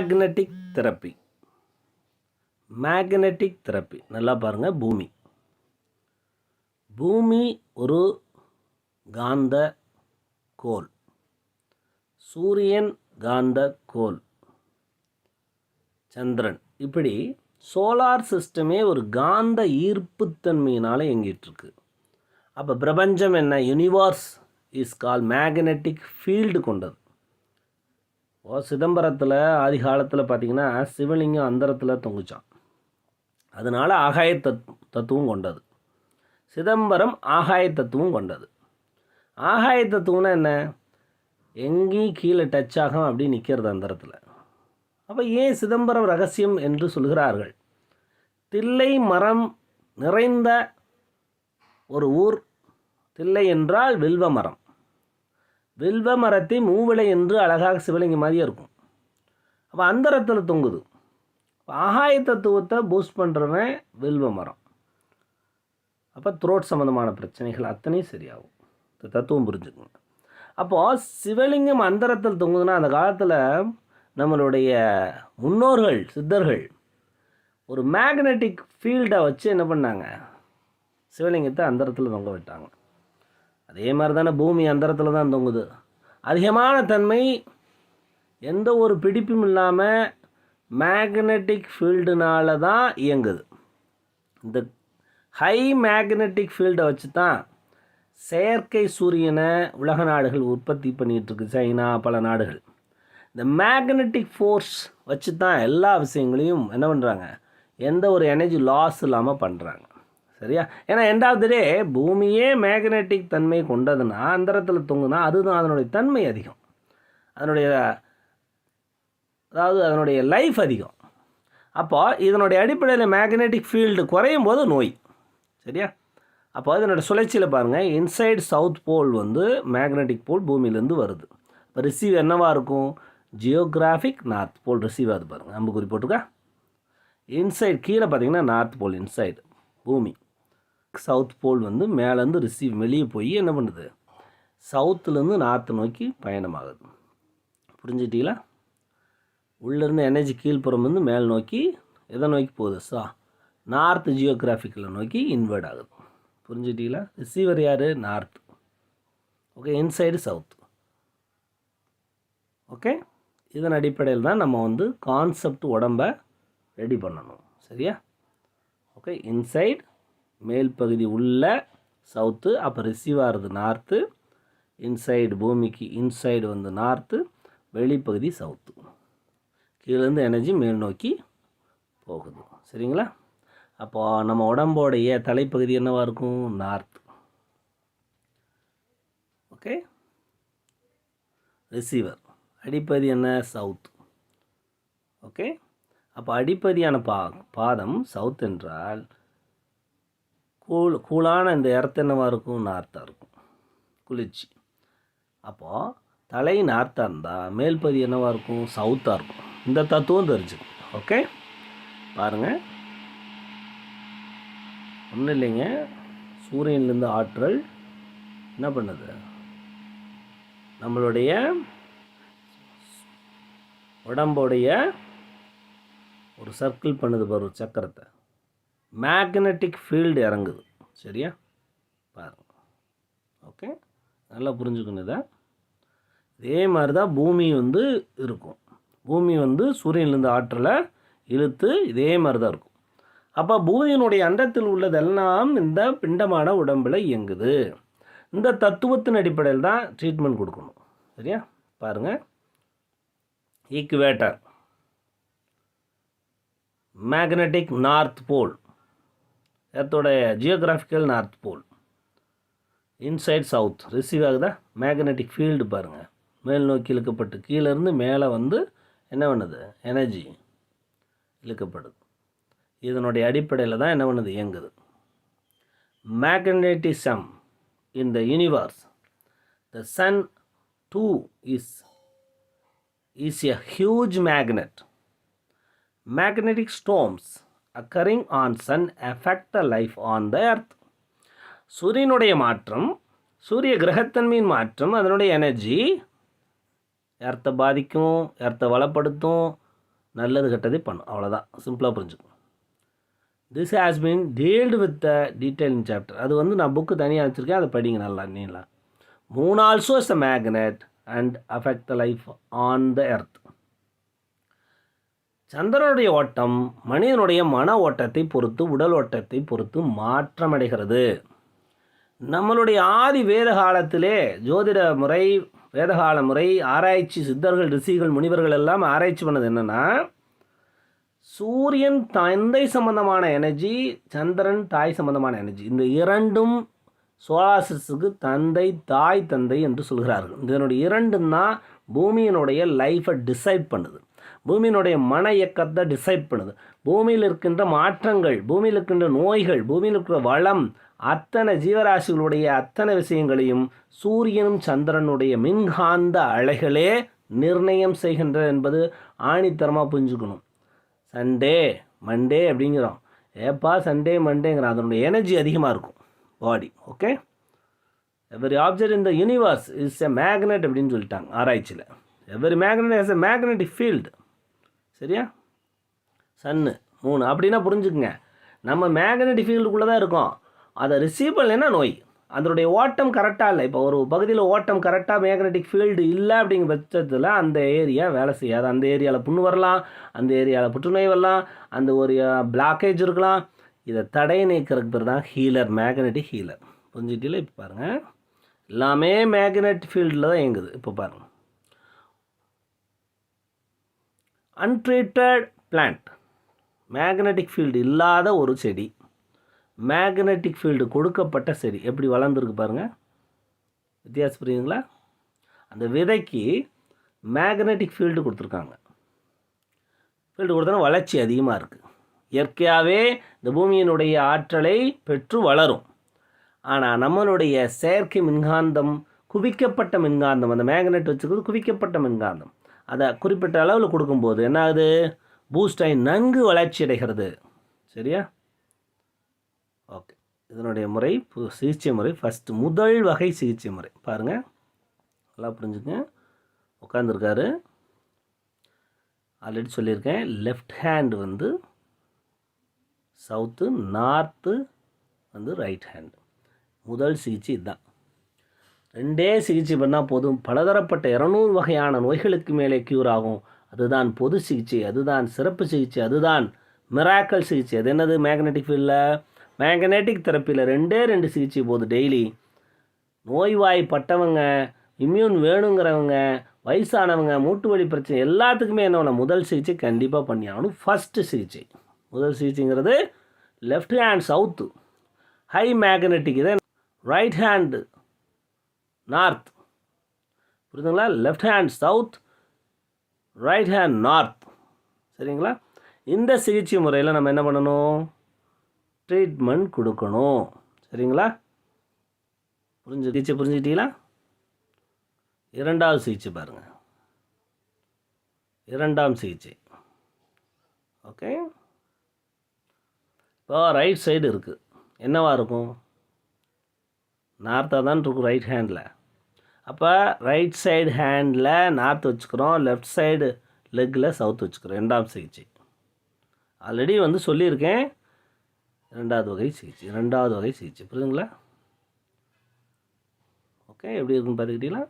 Magnetic therapy magnetic therapy நல்லா பாருங்கள் பூமி. பூமி ஒரு காந்த கோல் சூரியன் காந்த கோல் சந்திரன். இப்படி சோலார் சிஸ்டமே ஒரு காந்த ஈர்ப்புத்தன்மையினால் இயங்கிட்டுருக்கு. அப்போ பிரபஞ்சம் என்ன? Universe is call magnetic field கொண்டது. இப்போது சிதம்பரத்தில் ஆதி காலத்தில் பார்த்திங்கன்னா சிவலிங்கம் அந்தரத்தில் தொங்குச்சான். அதனால் ஆகாய தத் தத்துவம் கொண்டது. சிதம்பரம் ஆகாய தத்துவம் கொண்டது. ஆகாய தத்துவம்னா என்ன? எங்கேயும் கீழே டச் ஆகும் அப்படி நிற்கிறது அந்தரத்தில். அப்போ ஏன் சிதம்பரம் ரகசியம் என்று சொல்கிறார்கள்? தில்லை மரம் நிறைந்த ஒரு ஊர். தில்லை என்றால் வில்வ மரம். வில்வ மரத்தை மூவிலை என்று அழகாக சிவலிங்கம் மாதிரியே இருக்கும். அப்போ அந்தரத்தில் தொங்குது. ஆகாய தத்துவத்தை பூஸ்ட் பண்ணுறவன் வில்வ மரம் அப்போ த்ரோட் சம்மந்தமான பிரச்சனைகள் அத்தனையும் சரியாகும். இந்த தத்துவம் புரிஞ்சுக்குங்க. அப்போது சிவலிங்கம் அந்தரத்தில் தொங்குதுன்னா அந்த காலத்தில் நம்மளுடைய முன்னோர்கள் சித்தர்கள் ஒரு மேக்னெட்டிக் ஃபீல்டை வச்சு என்ன பண்ணாங்க? சிவலிங்கத்தை அந்தரத்தில் தொங்க விட்டாங்க. அதே மாதிரி தானே பூமி அந்தரத்தில் தான் தொங்குது. அதிகமான தன்மை எந்த ஒரு பிடிப்பும் இல்லாமல் மேக்னெட்டிக் ஃபீல்டுனால தான் இயங்குது. இந்த ஹை மேக்னெட்டிக் ஃபீல்டை வச்சு தான் செயற்கை சூரியனை உலக நாடுகள் உற்பத்தி பண்ணிகிட்ருக்கு. சைனா பல நாடுகள். இந்த மேக்னெட்டிக் ஃபோர்ஸ் வச்சு தான் எல்லா விஷயங்களையும் என்ன பண்ணுறாங்க எந்த ஒரு எனர்ஜி லாஸ் இல்லாமல் பண்ணுறாங்க சரியா? ஏன்னா எண்ட் ஆஃப் த டே பூமியே மேக்னெட்டிக் தன்மை கொண்டதுன்னா அந்தரத்தில் தொங்குனா அதுதான் அதனுடைய தன்மை அதிகம். அதனுடைய அதாவது அதனுடைய லைஃப் அதிகம். அப்போ இதனுடைய அடிப்படையில் மேக்னெட்டிக் ஃபீல்டு குறையும் போது நோய். சரியா? அப்போ இதனுடைய சுழற்சியில் பாருங்கள் இன்சைட் சவுத் போல் வந்து மேக்னெட்டிக் போல் பூமியிலேருந்து வருது. இப்போ ரிசீவ் என்னவாக இருக்கும்? ஜியோகிராஃபிக் நார்த் போல் ரிசீவ் ஆகுது பாருங்கள் அம்புக்குறி போட்டுக்கா இன்சைட் கீழே பார்த்தீங்கன்னா நார்த் போல் இன்சைடு பூமி. சவுத் போல் வந்து மேலேருந்து ரிசீவ் வெளியே போய் என்ன பண்ணுது? சவுத்துலேருந்து நார்த்து நோக்கி பயணமாகுது. புரிஞ்சிட்டீங்களா? உள்ளேருந்து எனர்ஜி கீழ்ப்புறம் வந்து மேல் நோக்கி எதை நோக்கி போகுது? சா நார்த் ஜியோகிராஃபிக்கில் நோக்கி இன்வெர்ட் ஆகுது. புரிஞ்சிட்டீங்களா? ரிசீவர் யார்? North okay inside south okay இதன் அடிப்படையில் தான் நம்ம வந்து கான்செப்ட் உடம்ப ரெடி பண்ணணும். சரியா? ஓகே இன்சைட் மேல் பகுதி உள்ள சவுத்து அப்போ ரிசீவ் ஆகிறது நார்த்து இன்சைடு பூமிக்கு இன்சைடு வந்து நார்த்து வெளிப்பகுதி சவுத்து கீழேருந்து எனர்ஜி மேல் நோக்கி போகுது. சரிங்களா? அப்போ நம்ம உடம்போடைய தலைப்பகுதி என்னவாக இருக்கும்? நார்த் ஓகே ரிசீவர் அடிப்பகுதி என்ன? சவுத் ஓகே அப்போ அடிப்பதியான பா பாதம் சவுத் என்றால் கூல் கூலான இந்த எர்த் என்னவாக இருக்கும்? நார்த்தாக இருக்கும். குளிர்ச்சி. அப்போது தலை நார்த்தாக இருந்தால் மேல்பதி என்னவாக இருக்கும்? சவுத்தாக இருக்கும். இந்த தத்துவம் தெரிஞ்சுக்கும். ஓகே? பாருங்கள் ஒன்றும் இல்லைங்க. சூரியன்லேருந்து ஆற்றல் என்ன பண்ணுது? நம்மளுடைய உடம்புடைய ஒரு சர்க்கிள் பண்ணுது பாரு ஒரு சக்கரத்தை. மேக்னெட்டிக் ஃபீல்டு இறங்குது. சரியா? பாருங்க. ஓகே நல்லா புரிஞ்சுக்கணும் இதை. இதே மாதிரி தான் பூமி வந்து இருக்கும். பூமி வந்து சூரியன்லேருந்து ஆற்றலை இழுத்து இதே மாதிரி தான் இருக்கும். அப்போ பூமியினுடைய அண்டத்தில் உள்ளதெல்லாம் இந்த பிண்டமான உடம்பில் இயங்குது. இந்த தத்துவத்தின் அடிப்படையில் தான் ட்ரீட்மெண்ட் கொடுக்கணும். சரியா? பாருங்கள் equator magnetic north pole எர்த்தோடைய geographical north pole inside south receive ஆகுதா? மேக்னெட்டிக் ஃபீல்டு பாருங்கள் மேல் நோக்கி இழுக்கப்பட்டு கீழேருந்து மேலே வந்து என்ன பண்ணுது? எனர்ஜி இழுக்கப்படுது. இதனுடைய அடிப்படையில் தான் என்ன பண்ணுது? இயங்குது. Magnetism in the universe the sun too is is a huge magnet magnetic storms occurring on sun effect the life on the earth சூரியனுடைய மாற்றம் சூரிய கிரகத்தன்மையின் மாற்றம் அதனுடைய எனர்ஜி எர்த்தை பாதிக்கும் எர்த்தை வளப்படுத்தும் நல்லது கெட்டதை பண்ணும். அவ்வளோதான் சிம்பிளாக புரிஞ்சுக்கும் this has been dealt with the detailing chapter அது வந்து நான் புக்கு தனியாக வச்சுருக்கேன். அதை படிங்க நல்லா நீங்களா. மூணு also is the magnet and affect the life on the earth சந்திரனுடைய ஓட்டம் மனிதனுடைய மன ஓட்டத்தை பொறுத்து உடல் ஓட்டத்தை பொறுத்து மாற்றமடைகிறது. நம்மளுடைய ஆதி வேத காலத்திலே ஜோதிட முறை வேதகால முறை ஆராய்ச்சி சித்தர்கள் ரிஷிகள் முனிவர்கள் எல்லாம் ஆராய்ச்சி பண்ணது என்னென்னா சூரியன் தந்தை சம்பந்தமான எனர்ஜி சந்திரன் தாய் சம்பந்தமான எனர்ஜி. இந்த இரண்டும் சோலாசிஸுக்கு தந்தை தாய் தந்தை என்று சொல்கிறார்கள். இதனுடைய இரண்டும் தான் பூமியினுடைய லைஃப்பை டிசைட் பண்ணுது. பூமியினுடைய மன இயக்கத்தை டிசைட் பண்ணுது. பூமியில் இருக்கின்ற மாற்றங்கள் பூமியில் இருக்கின்ற நோய்கள் பூமியில் இருக்கிற வளம் அத்தனை ஜீவராசிகளுடைய அத்தனை விஷயங்களையும் சூரியனும் சந்திரனுடைய மின்காந்த அலைகளே நிர்ணயம் செய்கின்ற என்பது ஆணித்தரமாக புரிஞ்சுக்கணும். சண்டே மண்டே அப்படிங்கிறோம். ஏப்பா சண்டே மண்டேங்கிறோம் அதனுடைய எனர்ஜி அதிகமாக இருக்கும். பாடி ஓகே எவ்ரி ஆப்ஜெக்ட் இந்த யூனிவர்ஸ் இஸ் எ மேக்னெட் அப்படின்னு சொல்லிட்டாங்க ஆராய்ச்சியில். Every magnet is a magnetic field சரியா? சன்னு மூணு. அப்படின்னா புரிஞ்சுக்குங்க. நம்ம மேக்னெட்டிக் ஃபீல்டுக்குள்ளே தான் இருக்கோம். அதை ரிசீவ் பண்ணலைன்னா நோய். அதனுடைய ஓட்டம் கரெக்டாக இல்லை. இப்போ ஒரு பகுதியில் ஓட்டம் கரெக்டாக மேக்னெட்டிக் ஃபீல்டு இல்லை அப்படிங்கிற பட்சத்தில் அந்த ஏரியா வேலை செய்யாது. அந்த ஏரியாவில் புண்ணு வரலாம் அந்த ஏரியாவில் புற்றுநோய் வரலாம் அந்த ஒரு பிளாக்கேஜ் இருக்கலாம். இதை தடை நீக்கிறதுக்கு பேர் தான் ஹீலர் மேக்னெட்டிக் ஹீலர் புரிஞ்சுட்டில இப்போ பாருங்கள் எல்லாமே மேக்னெட் ஃபீல்டில் தான் இயங்குது. இப்போ பாருங்கள் அன்ட்ரீட்டட் பிளான்ட் மேக்னெட்டிக் ஃபீல்டு இல்லாத ஒரு செடி. மேக்னெட்டிக் ஃபீல்டு கொடுக்கப்பட்ட செடி. எப்படி வளர்ந்துருக்கு பாருங்கள் வித்தியாசம் புரியுதுங்களா? அந்த விதைக்கு மேக்னெட்டிக் ஃபீல்டு கொடுத்துருக்காங்க. ஃபீல்டு கொடுத்தோன்னா வளர்ச்சி அதிகமாக இருக்குது இயற்கையாகவே இந்த பூமியினுடைய ஆற்றலை பெற்று வளரும். ஆனால் நம்மளுடைய செயற்கை மின்காந்தம் குவிக்கப்பட்ட மின்காந்தம் அந்த மேக்னெட் வச்சுக்கிறது குவிக்கப்பட்ட மின்காந்தம். அதை குறிப்பிட்ட அளவில் கொடுக்கும்போது என்ன ஆகுது பூஸ்டைன் நன்கு வளர்ச்சி அடைகிறது. சரியா? ஓகே இதனுடைய முறை சிகிச்சை முறை ஃபஸ்ட்டு முதல் வகை சிகிச்சை முறை. பாருங்கள் நல்லா புரிஞ்சுங்க. உட்காந்துருக்காரு ஆல்ரெடி சொல்லியிருக்கேன். லெஃப்ட் ஹேண்டு வந்து சவுத்து நார்த்து வந்து ரைட் ஹேண்டு முதல் சிகிச்சை இதுதான். ரெண்டே சிகிச்சை பண்ணால் போதும். பலதரப்பட்ட இரநூறு வகையான நோய்களுக்கு மேலே க்யூர் ஆகும். அதுதான் பொது சிகிச்சை அதுதான் சிறப்பு சிகிச்சை அதுதான் மிராக்கல் சிகிச்சை. அது என்னது? மேக்னெட்டிக் ஃபீல்டில் மேக்னெட்டிக் தெரப்பியில் ரெண்டே ரெண்டு சிகிச்சை போது டெய்லி நோய்வாய்ப்பட்டவங்க இம்யூன் வேணுங்கிறவங்க வயசானவங்க மூட்டு வலி பிரச்சனை எல்லாத்துக்குமே என்ன முதல் சிகிச்சை கண்டிப்பாக பண்ணி ஆகணும் ஃபஸ்ட்டு சிகிச்சை. முதல் சிகிச்சைங்கிறது left hand south high magnetic இதே ரைட் ஹேண்டு நார்த் புரியுதுங்களா? Left hand south right hand north சரிங்களா? இந்த சிகிச்சை முறையில் நம்ம என்ன பண்ணணும்? ட்ரீட்மெண்ட் கொடுக்கணும். சரிங்களா? புரிஞ்சு சிகிச்சை புரிஞ்சுக்கிட்டீங்களா? இரண்டாவது சிகிச்சை பாருங்கள் இரண்டாம் சிகிச்சை. ஓகே? இப்போ ரைட் சைடு இருக்குது என்னவா இருக்கும்? நார்த்தாக தான் இருக்கும் ரைட் ஹேண்டில் அப்போ ரைட் சைடு ஹேண்டில் நார்த் வச்சுக்கிறோம் லெஃப்ட் சைடு லெக்கில் சவுத் வச்சுக்கிறோம். ரெண்டாம் சிகிச்சை. ஆல்ரெடி வந்து சொல்லியிருக்கேன். ரெண்டாவது வகை சிகிச்சை. ரெண்டாவது வகை சிகிச்சை. புரியுதுங்களா? ஓகே எப்படி இருக்குன்னு பார்த்துக்கிட்டீங்களா?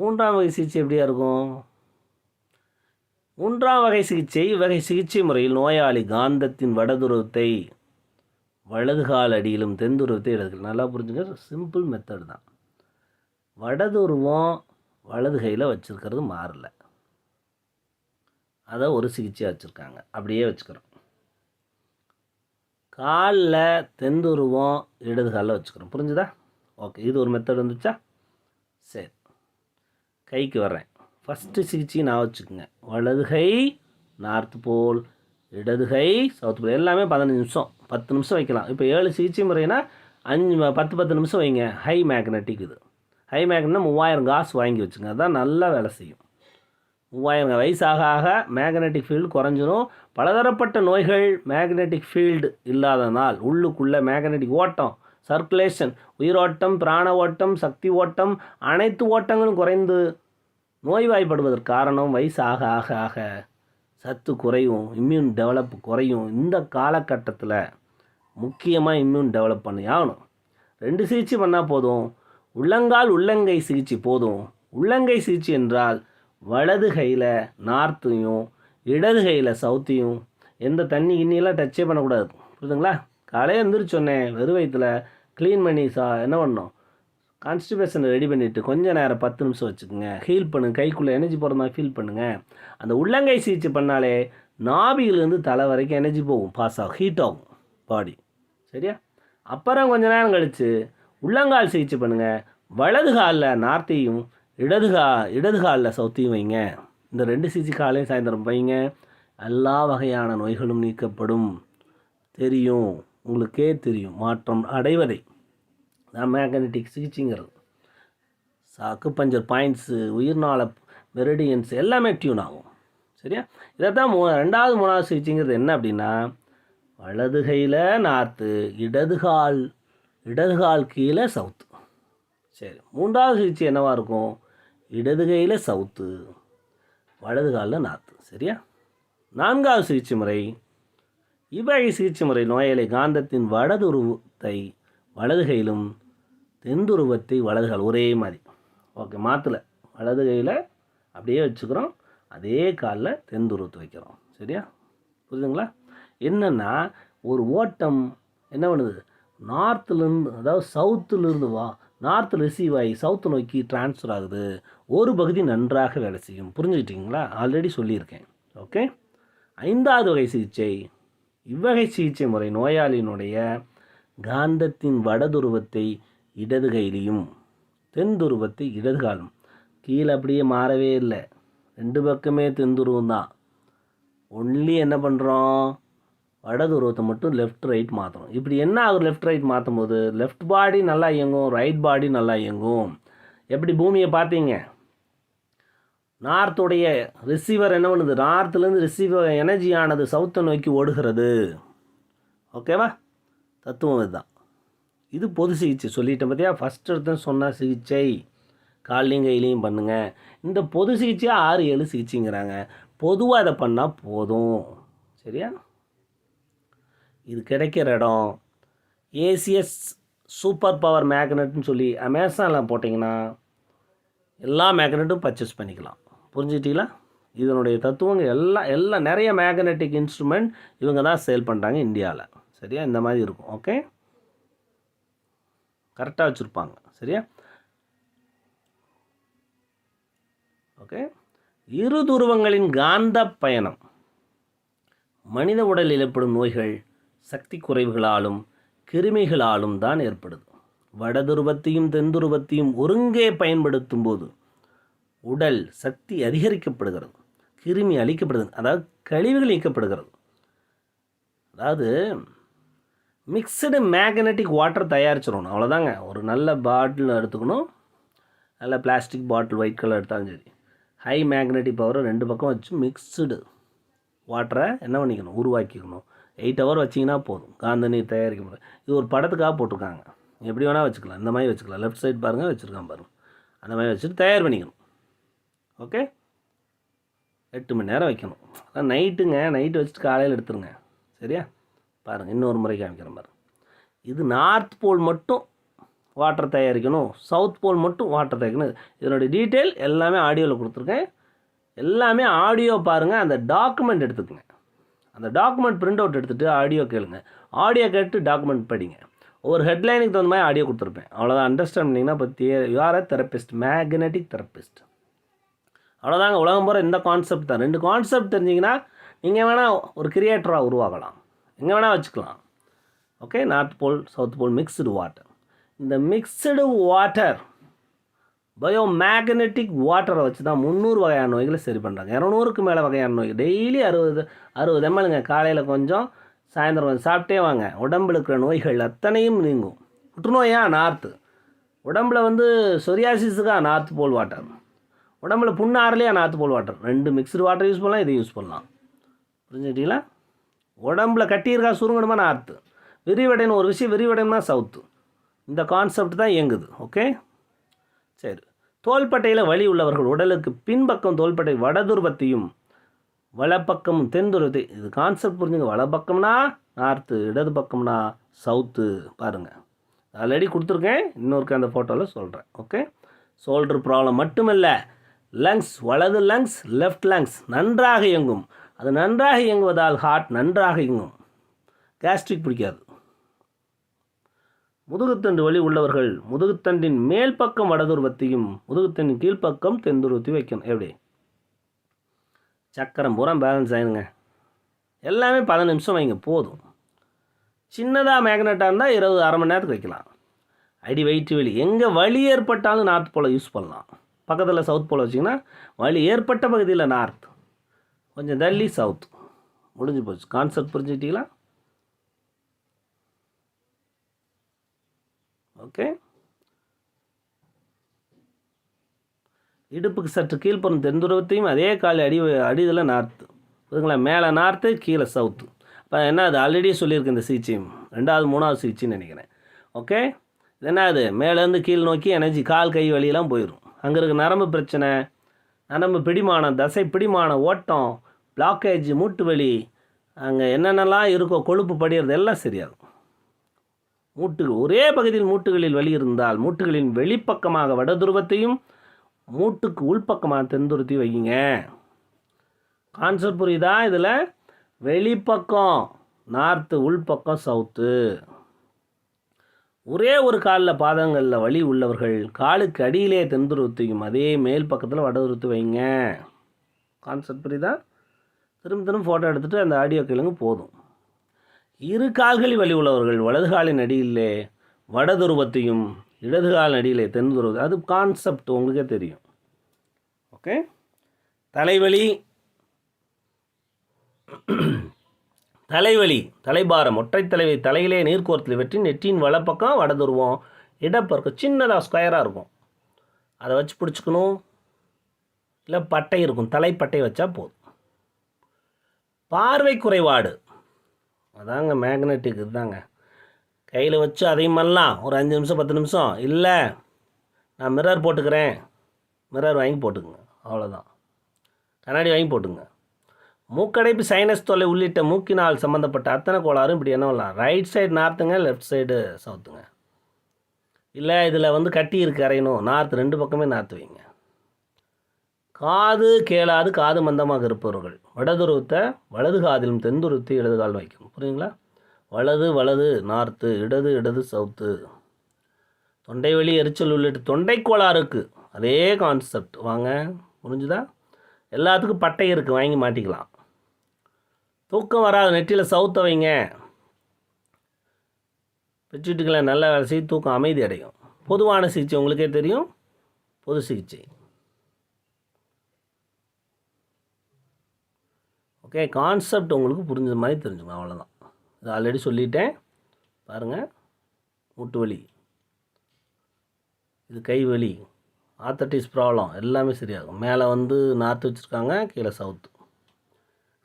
மூன்றாம் வகை சிகிச்சை எப்படியா இருக்கும்? மூன்றாம் வகை சிகிச்சை இவ்வகை சிகிச்சை முறையில் நோயாளி காந்தத்தின் வடதுருவத்தை வலது கால் அடியிலும் தென்துருவத்தை இடது நல்லா புரிஞ்சுங்க. சிம்பிள் மெத்தட் தான். வடதுருவம் வலது கையில் வச்சுருக்கிறது மாறல. அதை ஒரு சிகிச்சையாக வச்சுருக்காங்க. அப்படியே வச்சுக்கிறோம். காலில் தென்துருவம் இடது காலில் வச்சுக்கிறோம். புரிஞ்சுதா? ஓகே. இது ஒரு மெத்தட் வந்துச்சா? சரி. கைக்கு வர்றேன். ஃபஸ்ட்டு சிகிச்சை நான் வச்சுக்கோங்க. வலது கை நார்த் போல் இடது கை சவுத் போல் எல்லாமே பதினஞ்சு நிமிஷம். பத்து நிமிஷம் வைக்கலாம். இப்போ ஏழு சிகிச்சை முறைனா அஞ்சு பத்து பத்து நிமிஷம் வைங்க. ஹை மேக்னெட்டிக் இது. ஹை மேக்னெட்னா மூவாயிரம் காசு வாங்கி வச்சுங்க. அதுதான் நல்லா வேலை செய்யும். மூவாயிரம் வயசாக ஆக மேக்னெட்டிக் ஃபீல்டு குறைஞ்சிரும். பலதரப்பட்ட நோய்கள் மேக்னெட்டிக் ஃபீல்டு இல்லாதனால் உள்ளுக்குள்ளே மேக்னெட்டிக் ஓட்டம் சர்க்குலேஷன் உயிரோட்டம் பிராண ஓட்டம் சக்தி ஓட்டம் அனைத்து ஓட்டங்களும் குறைந்து நோய்வாய்ப்படுவதற்கு காரணம் வயசு ஆக ஆக ஆக சத்து குறையும் இம்யூன் டெவலப் குறையும். இந்த காலகட்டத்தில் முக்கியமாக இம்யூன் டெவலப் பண்ணி ஆகணும். ரெண்டு சிகிச்சை பண்ணால் போதும். உள்ளங்கால் உள்ளங்கை சிகிச்சை போதும். உள்ளங்கை சிகிச்சை என்றால் வலது கையில் நார்த்தையும் இடது கையில் சவுத்தையும் எந்த தண்ணி கிண்ணியெல்லாம் டச்சே பண்ணக்கூடாது. புரியுதுங்களா? காலையே எழுந்திரிச்சோன்னே வெறும் வயிற்றுல க்ளீன் பண்ணி சா என்ன பண்ணணும்? கான்ஸ்டிபேஷனை ரெடி பண்ணிவிட்டு கொஞ்சம் நேரம் பத்து நிமிஷம் வச்சுக்கோங்க. ஹீல் பண்ணுங்கள் கைக்குள்ளே எனர்ஜி போகிற மாதிரி ஃபீல் பண்ணுங்கள் அந்த உள்ளங்கை சிகிச்சை பண்ணாலே நாபியிலேருந்து தலை வரைக்கும் எனர்ஜி போகும். பாஸ் ஆகும். ஹீட் ஆகும். பாடி சரியா? அப்புறம் கொஞ்ச நேரம் கழித்து உள்ளங்கால் சிகிச்சை பண்ணுங்கள் வலது காலில் நார்த்தையும் இடது கா இடது காலில் சவுத்தையும் வைங்க. இந்த ரெண்டு சிகிச்சை காலையும் சாயந்தரம் வைங்க. எல்லா வகையான நோய்களும் நீக்கப்படும். தெரியும். உங்களுக்கே தெரியும். மாற்றம் அடைவதை. தான் மேக்னெட்டிக் சிகிச்சைங்கிறது. சாக்கு பஞ்சர் பாயிண்ட்ஸு உயிர்நாள மெரிடியன்ஸ் எல்லாமே டியூன் ஆகும். சரியா? இதை தான் மூ ரெண்டாவது மூணாவது சிகிச்சைங்கிறது என்ன அப்படின்னா வலது கையில் நார்த்து இடது கால் கீழே சவுத்து. சரி மூன்றாவது சிகிச்சை என்னவாக இருக்கும்? இடது கையில் சவுத்து வலது காலில் நாற்று சரியா? நான்காவது சிகிச்சை முறை. இவ்வழி சிகிச்சை முறை நோயாளி காந்தத்தின் வடதுருவத்தை வலது கையிலும் தென்துருவத்தை வலது கால் ஒரே மாதிரி. ஓகே மாற்றலை வலது கையில் அப்படியே வச்சுக்கிறோம். அதே காலில் தென்துருவத்தை வைக்கிறோம். சரியா? புரியுதுங்களா? என்னென்னா ஒரு ஓட்டம் என்ன பண்ணுது? நார்த்துலேருந்து அதாவது சவுத்துலேருந்து வா நார்த் ரிசீவ் ஆகி சவுத்து நோக்கி ட்ரான்ஸ்ஃபர் ஆகுது. ஒரு பகுதி நன்றாக வேலை செய்யும். புரிஞ்சுக்கிட்டீங்களா? ஆல்ரெடி சொல்லியிருக்கேன். ஓகே ஐந்தாவது வகை சிகிச்சை. இவ்வகை சிகிச்சை முறை நோயாளியினுடைய காந்தத்தின் வடதுருவத்தை இடது கையிலையும் தென் துருவத்தை இடது காலும். கீழே அப்படியே மாறவே இல்லை. ரெண்டு பக்கமே தென் துருவம் தான். ஒன்லி என்ன பண்ணுறோம் வடதுருவத்தை மட்டும் லெஃப்ட் ரைட் மாற்றணும் இப்படி என்ன ஆகும் லெஃப்ட் ரைட் மாற்றும் போது லெஃப்ட் பாடி நல்லா இயங்கும் ரைட் பாடி நல்லா இயங்கும். எப்படி பூமியை பார்த்தீங்க? நார்த்துடைய ரிசீவர் என்ன பண்ணுது? நார்த்துலேருந்து ரிசீவர் எனர்ஜி ஆனது சவுத்தை நோக்கி ஓடுகிறது. ஓகேவா தத்துவம் இதுதான். இது பொது சிகிச்சை. சொல்லிட்டேன் பார்த்தியா ஃபஸ்ட் எடுத்து சொன்ன சிகிச்சை. கால்லையும் கையிலையும் பண்ணுங்கள் இந்த பொது சிகிச்சையாக ஆறு ஏழு சிகிச்சைங்கிறாங்க. பொதுவாக அதை பண்ணால் போதும். சரியா? இது கிடைக்கிற இடம். ஏசிஎஸ் சூப்பர் பவர் மேக்னெட்னு சொல்லி அமேசானில் போட்டிங்கன்னா எல்லா மேக்னெட்டும் பர்ச்சேஸ் பண்ணிக்கலாம். புரிஞ்சுக்கிட்டீங்களா இதனுடைய தத்துவங்க எல்லாம் எல்லாம் நிறைய மேக்னெட்டிக் இன்ஸ்ட்ருமெண்ட் இவங்க தான் சேல் பண்ணுறாங்க இந்தியாவில் சரியா? இந்த மாதிரி இருக்கும். ஓகே கரெக்டாக வச்சுருப்பாங்க. சரியா? ஓகே இரு துருவங்களின் காந்த பயணம். மனித உடலில் ஏற்படும் நோய்கள் சக்தி குறைவுகளாலும் கிருமிகளாலும் தான் ஏற்படுது. வடதுருவத்தையும் தென்துருவத்தையும் ஒருங்கே பயன்படுத்தும் போது உடல் சக்தி அதிகரிக்கப்படுகிறது கிருமி அழிக்கப்படுகிறது அதாவது கழிவுகள் நீக்கப்படுகிறது. அதாவது மிக்சடு மேக்னெட்டிக் வாட்டர் தயாரிச்சிடணும் அவ்வளோதாங்க ஒரு நல்ல பாட்டில் எடுத்துக்கணும் நல்ல பிளாஸ்டிக் பாட்டில் ஒயிட் கலர் எடுத்தாலும் சரி. ஹை மேக்னெட்டிக் பவரை ரெண்டு பக்கம் வச்சு மிக்சடு வாட்டரை என்ன பண்ணிக்கணும் உருவாக்கிக்கணும். எயிட் ஹவர் வச்சிங்கன்னா போதும். காந்த நீர் தயாரிக்க முடியும் இது ஒரு படத்துக்காக போட்டிருக்காங்க. எப்படி வேணால் வச்சுக்கலாம். இந்த மாதிரி வச்சுக்கலாம். லெஃப்ட் சைடு பாருங்கள் வச்சுருக்கான் பாருங்கள் அந்த மாதிரி வச்சுட்டு தயார் பண்ணிக்கணும். ஓகே எட்டு மணி நேரம் வைக்கணும். அதான் நைட்டுங்க நைட்டு வச்சுட்டு காலையில் எடுத்துருங்க. சரியா? பாருங்கள் இன்னொரு முறை காமிக்கிறேன் பாருங்கள் இது நார்த் போல் மட்டும் வாட்டர் தயாரிக்கணும். சவுத் போல் மட்டும் வாட்டர் தயாரிக்கணும். இதனுடைய டீட்டெயில் எல்லாமே ஆடியோவில் கொடுத்துருக்கேன். எல்லாமே ஆடியோ பாருங்கள் அந்த டாக்குமெண்ட் எடுத்துக்கங்க. அந்த டாக்குமெண்ட் பிரிண்ட் அவுட் எடுத்துகிட்டு ஆடியோ கேளுங்க. ஆடியோ கேட்டு டாக்குமெண்ட் படிங்க. ஒரு ஹெட்லைனுக்கு தகுந்த மாதிரி ஆடியோ கொடுத்துருப்பேன். அவ்வளோதான் அண்டர்ஸ்டாண்ட் பண்ணிங்கன்னா இப்போ யூஆர் தெரப்பிஸ்ட் மேக்னெட்டிக் தெரப்பிஸ்ட் அவ்வளோதாங்க உலகம் போகிற இந்த கான்செப்ட் தான். ரெண்டு கான்செப்ட் தெரிஞ்சிங்கன்னா நீங்கள் வேணால் ஒரு கிரியேட்டராக உருவாகலாம். எங்கே வேணால் வச்சுக்கலாம். Okay north pole south pole mixed water இந்த மிக்சடு வாட்டர் பயோ மேக்னெட்டிக் வாட்டரை வச்சு தான் முந்நூறு வகையான நோய்களை சரி பண்ணுறாங்க இரநூறுக்கு மேலே வகையான நோய். டெய்லி அறுபது அறுபது எம்எல்ங்க காலையில் கொஞ்சம் சாயந்தரம் கொஞ்சம் சாப்பிட்டே வாங்க. உடம்புல இருக்கிற நோய்கள் அத்தனையும் நீங்கும். புற்றுநோயா? நார்த்து. உடம்புல வந்து சொரியாசிஸுக்காக நார்த்து போல் வாட்டர் உடம்புல புண்ணு நார்த்து போல் வாட்டர் ரெண்டு மிக்சடு வாட்டர் யூஸ் பண்ணலாம் இதை யூஸ் பண்ணலாம். புரிஞ்சுக்கிட்டீங்களா? உடம்புல கட்டியிருக்கா? சுருங்கணுமா? நார்த்து. விரிவடைன்னு ஒரு விஷயம் விரிவடைன்னா சவுத்து இந்த கான்செப்ட் தான் இயங்குது. ஓகே சரி. தோள்பட்டையில் வலி உள்ளவர்கள் உடலுக்கு பின்பக்கம் தோள்பட்டை வடதுருவத்தையும் வலப்பக்கம் தென்துருவத்தை இது கான்செப்ட் புரிஞ்சுங்க. வலப்பக்கம்னா நார்த்து இடது பக்கம்னா சவுத்து பாருங்கள் ஆல்ரெடி கொடுத்துருக்கேன் இன்னொருக்கு அந்த ஃபோட்டோவில் சொல்கிறேன் ஓகே ஷோல்டர் ப்ராப்ளம் மட்டுமல்ல. லங்ஸ் வலது லங்ஸ் லெஃப்ட் லங்ஸ் நன்றாக இயங்கும். அது நன்றாக இயங்குவதால் ஹார்ட் நன்றாக இயங்கும். கேஸ்ட்ரிக் பிடிக்காது. முதுகுத்தண்டு வலி உள்ளவர்கள் முதுகுத்தண்டின் மேல் பக்கம் வடதுருவத்தையும் முதுகுத்தண்டின் கீழ்ப்பக்கம் தென்துருவத்தையும் வைக்கணும். எப்படி? சக்கரம் பூரா பேலன்ஸ் ஆயிடுங்க. எல்லாமே பதினஞ்சு நிமிஷம் வைங்க போதும். சின்னதாக மேக்னெட்டாக இருந்தால் இருபது அரை மணி நேரத்துக்கு வைக்கலாம். அடி வயிற்று வலி எங்கே வலி ஏற்பட்டாலும் நார்த் போல் யூஸ் பண்ணலாம். பக்கத்தில் சவுத் போல் வச்சிங்கன்னா வலி ஏற்பட்ட பகுதியில் நார்த் கொஞ்சம் தள்ளி சவுத் முடிஞ்சு போச்சு. கான்செப்ட் புரிஞ்சுக்கிட்டீங்களா? ஓகே. இடுப்புக்கு சற்று கீழ்ப்புறம் தென்துருவத்தையும் அதே கால் அடி அடிதில் நார்த்து. புரியுதுங்களா? மேலே நார்த்து கீழே சவுத்து. இப்போ என்ன அது? ஆல்ரெடி சொல்லியிருக்கு இந்த சிகிச்சையும். ரெண்டாவது மூணாவது சிகிச்சைன்னு நினைக்கிறேன். ஓகே? இது என்ன அது? மேலேருந்து கீழ் நோக்கி எனர்ஜி கால் கை வழியெல்லாம் போயிடும் அங்கே இருக்க நரம்பு பிரச்சனை நரம்பு பிடிமானம் தசை பிடிமானம் ஓட்டம் பிளாக்கேஜ் மூட்டு வலி அங்கே என்னென்னலாம் இருக்கோ கொழுப்பு படிகிறது எல்லாம் சரியாகும். மூட்டுகள் ஒரே பகுதியில் மூட்டுகளில் வலி இருந்தால் மூட்டுகளின் வெளிப்பக்கமாக வடதுருவத்தையும் மூட்டுக்கு உள்பக்கமாக தென்துருத்தி வைங்க கான்செப்ட் புரியுதா இதில்? வெளிப்பக்கம் நார்த்து உள்பக்கம் சவுத்து. ஒரே ஒரு காலில் பாதங்களில் வலி உள்ளவர்கள் காலுக்கு அடியிலே தென்துருவத்தையும் அதே மேல் பக்கத்தில் வடதுருத்து வைங்க கான்செப்ட் புரியுதா? திரும்ப திரும்ப ஃபோட்டோ எடுத்துகிட்டு அந்த ஆடியோ கேளுங்க போதும். இரு கால்களில் வலி உள்ளவர்கள் வலது காலின் அடியிலே வடதுருவத்தையும் இடது கால் அடியிலே தென் துருவத்தை அது கான்செப்ட் உங்களுக்கே தெரியும். ஓகே தலைவலி தலைவலி தலைபாரம் ஒற்றை தலைவை தலையிலே நீர்க்கோரத்தில் வெற்றி நெற்றியின் வலப்பக்கம் வடதுருவம் இடப்பக்கம் சின்னதாக ஸ்கொயராக இருக்கும். அதை வச்சு பிடிச்சிக்கணும். இல்லை பட்டை இருக்கும் தலைப்பட்டை வச்சா போதும். பார்வை குறைபாடு அதாங்க மேக்னெட்டிக் இதுதாங்க. கையில் வச்சு அதையும் பண்ணலாம். ஒரு அஞ்சு நிமிஷம் பத்து நிமிஷம். இல்லை நான் மிரர் போட்டுக்கிறேன். மிரர் வாங்கி போட்டுக்குங்க. அவ்வளோதான் கண்ணாடி வாங்கி போட்டுங்க மூக்கடைப்பு சைனஸ் தொலை உள்ளிட்ட மூக்கினால் சம்மந்தப்பட்ட அத்தனை கோளாறும் இப்படி என்ன பண்ணலாம்? ரைட் சைடு நார்த்துங்க லெஃப்ட் சைடு சவுத்துங்க இல்லை இதில் வந்து கட்டி இருக்கு அரையணும். நார்த்து ரெண்டு பக்கமே நார்த்து வைங்க. காது கேளாது காது மந்தமாக இருப்பவர்கள். வடதுருவத்தை வலது காதிலும் தென்துருவத்தை இடது கால் வைக்கும் புரியுங்களா வலது வலது நார்த்து இடது இடது சவுத்து. தொண்டை எரிச்சல் உள்ளிட்ட தொண்டை கோளாறுக்கு அதே கான்செப்ட் வாங்க புரிஞ்சுதா? எல்லாத்துக்கும் பட்டை இருக்குது வாங்கி மாட்டிக்கலாம். தூக்கம் வராது நெற்றியில் சவுத்த வைங்க. பெட்ஷீட்டுகளை நல்ல வேலை செய்து தூக்கம் அமைதி அடையும். பொதுவான சிகிச்சை உங்களுக்கே தெரியும். பொது சிகிச்சை. ஓகே கான்செப்ட் உங்களுக்கு புரிஞ்ச மாதிரி தெரிஞ்சுக்கணும் அவ்வளோதான் இது ஆல்ரெடி சொல்லிட்டேன். பாருங்கள் முட்டு வலி இது கை வலி ஆத்தட்டிஸ் ப்ராப்ளம் எல்லாமே சரியாகும். மேலே வந்து நார்த்து வச்சுருக்காங்க கீழே சவுத்து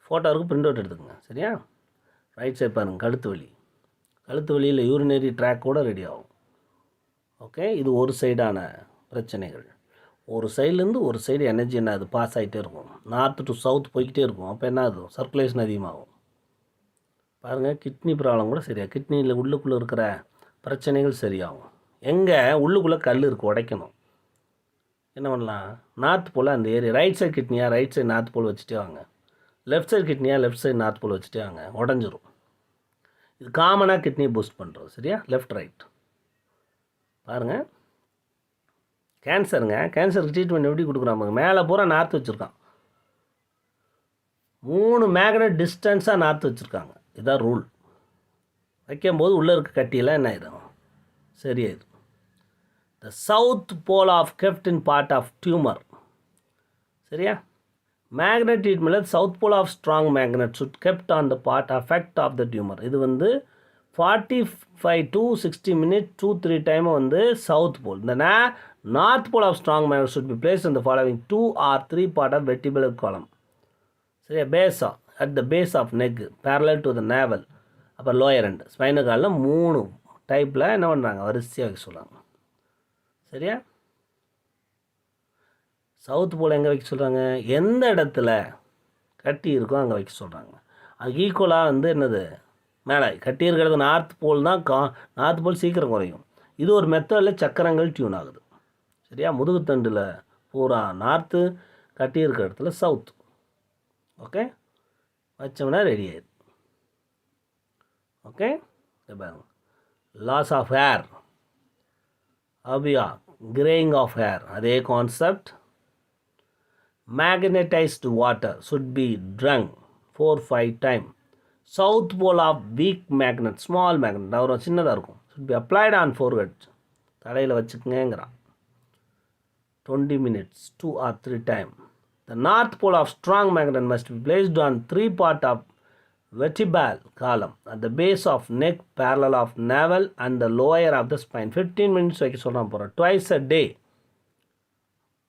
ஃபோட்டோ இருக்கு பிரிண்ட் அவுட் எடுத்துக்கங்க சரியா? ரைட் சைட் பாருங்கள் கழுத்து வலி. கழுத்து வலியில் யூரினரி ட்ராக் கூட ரெடி ஆகும். ஓகே இது ஒரு சைடான பிரச்சனைகள். ஒரு சைட்லேருந்து ஒரு சைடு எனர்ஜி என்ன அது பாஸ் ஆகிட்டே இருக்கும். நார்த்து டு சவுத் போய்கிட்டே இருக்கும். அப்போ என்ன ஆகும்? சர்க்குலேஷன் அதிகமாகும். பாருங்கள் கிட்னி ப்ராப்ளம் கூட சரியாக கிட்னியில் உள்ளுக்குள்ளே இருக்கிற பிரச்சனைகள் சரியாகும். எங்கே? உள்ளுக்குள்ளே கல் இருக்குது உடைக்கணும். என்ன பண்ணலாம்? நார்த் போல் அந்த ஏரியா ரைட் சைடு கிட்னியாக ரைட் சைடு நார்த் போல் வச்சுட்டே வாங்க. லெஃப்ட் சைடு கிட்னியாக லெஃப்ட் சைடு நார்த் போல் வச்சுட்டே வாங்க. உடஞ்சிரும். இது காமனாக கிட்னி பூஸ்ட் பண்ணுறோம் சரியா? லெஃப்ட் ரைட் பாருங்கள் கேன்சருங்க கேன்சருக்கு ட்ரீட்மெண்ட் எப்படி கொடுக்குறாங்க மேலே பூரா நார்த்து வச்சுருக்கான். மூணு மேக்னட் டிஸ்டன்ஸாக நார்த்து வச்சுருக்காங்க. இதான் ரூல் வைக்கும்போது உள்ளே இருக்க கட்டியெல்லாம் என்ன ஆயிடும் சரியாயிடும் the south pole of kept in part of tumour சரியா? Magnet ட்ரீட்மெண்ட்டில் south pole of strong magnet should kept on the part affect of the tumour இது வந்து forty five to sixty minute two three time வந்து south pole இந்த north pole of strong man should be place இந்த following two or three part of vertebral column சரியா? பேஸா at the base of neck parallel to the navel அப்புறம் lower and spinal காலில் மூணு டைப்பில் என்ன பண்ணுறாங்க வரிசையாக வைக்க சொல்கிறாங்க சரியா? சவுத் போல் எங்கே வைக்க சொல்கிறாங்க எந்த இடத்துல கட்டி இருக்கோ அங்கே வைக்க சொல்கிறாங்க அது ஈக்குவலாக வந்து என்னது? மேலே கட்டி இருக்கிறது நார்த் போல் தான் கா நார்த் போல் சீக்கிரம் குறையும். இது ஒரு மெத்தடில் சக்கரங்கள் டியூன் ஆகுது. சரியா? முதுகுத்தண்டில் பூரா நார்த்து கட்டி இருக்கிற இடத்துல சவுத் ஓகே வச்சோம்னா ரெடி ஆயிடுது ஓகே பாருங்க. லாஸ் ஆஃப் ஹேர் அபியா கிரேயிங் ஆஃப் ஹேர் அதே concept magnetised water should be drunk four five time south pole of weak magnet small magnet ஒரு சின்னதாக இருக்கும். Should be applied on forehead தலையில் வச்சுக்கங்கிறான் twenty minutes two or three time the north pole of strong magnet must be placed on three part of vertebral column at the base of neck parallel of navel and the lower of the spine fifteen minutes வைக்க சொல்கிறான் போகிறோம் twice a day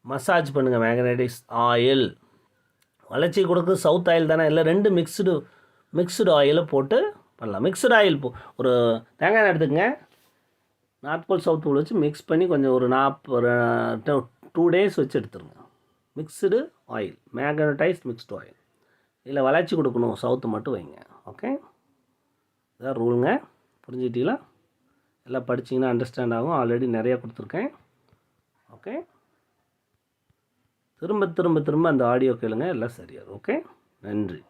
massage பண்ணுங்கள் magnetics oil வளர்ச்சி கொடுக்கு south oil தானே? இல்லை ரெண்டு mixed mixed ஆயிலை போட்டு பண்ணலாம். மிக்ஸ்டு ஆயில் போ ஒரு தேங்காய் எண்ணெய் எடுத்துக்கங்க. நார்த் போல் சவுத் போல் வச்சு மிக்ஸ் பண்ணி கொஞ்சம் ஒரு நாற்பது டூ டேஸ் வச்சு எடுத்துருங்க. Mixed oil magnetised mixed oil இதில் வளர்ச்சி கொடுக்கணும். சவுத்து மட்டும் வைங்க. ஓகே இதான் ரூலுங்க புரிஞ்சுக்கிட்டீங்களா எல்லாம் படிச்சிங்கன்னா அண்டர்ஸ்டாண்ட் ஆகும். ஆல்ரெடி நிறையா கொடுத்துருக்கேன். ஓகே திரும்ப திரும்ப திரும்ப அந்த ஆடியோ கேளுங்க. எல்லாம் சரியாகும் ஓகே நன்றி.